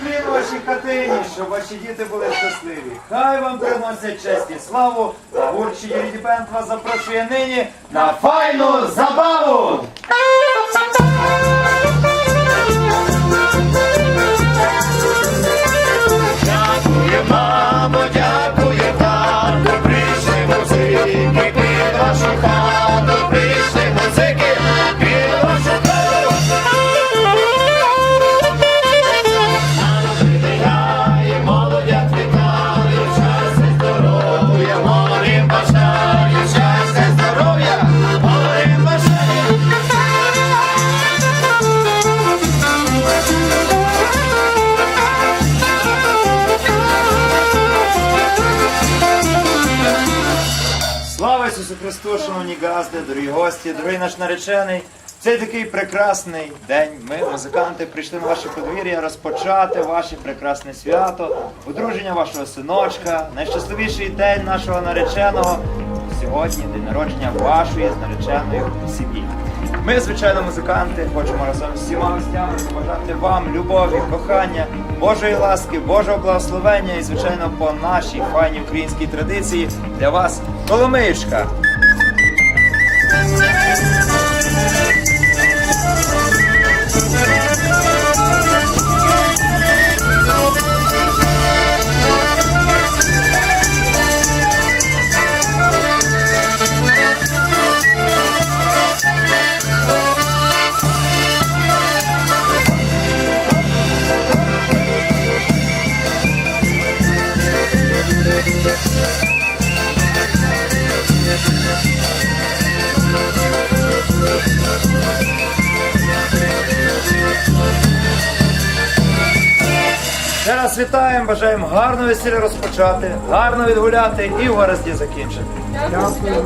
буде хліб вашій щоб ваші діти були щасливі. Хай вам приносять честь і славу, а гурчі Бенд вас запрошує нині на файну забаву! Ісусу Христу, шановні газди, дорогі гості, дорогий наш наречений. Цей такий прекрасний день. Ми, музиканти, прийшли на ваше подвір'я розпочати ваше прекрасне свято, одруження вашого синочка, найщасливіший день нашого нареченого. Сьогодні день народження вашої нареченої сім'ї. Ми, звичайно, музиканти, хочемо разом з всіма гостями побажати вам любові, кохання, Божої ласки, Божого благословення і, звичайно, по нашій файній українській традиції для вас Коломиєчка. Ще раз вітаємо, бажаємо гарно весілля розпочати, гарно відгуляти і в гаразді закінчити. Дякую.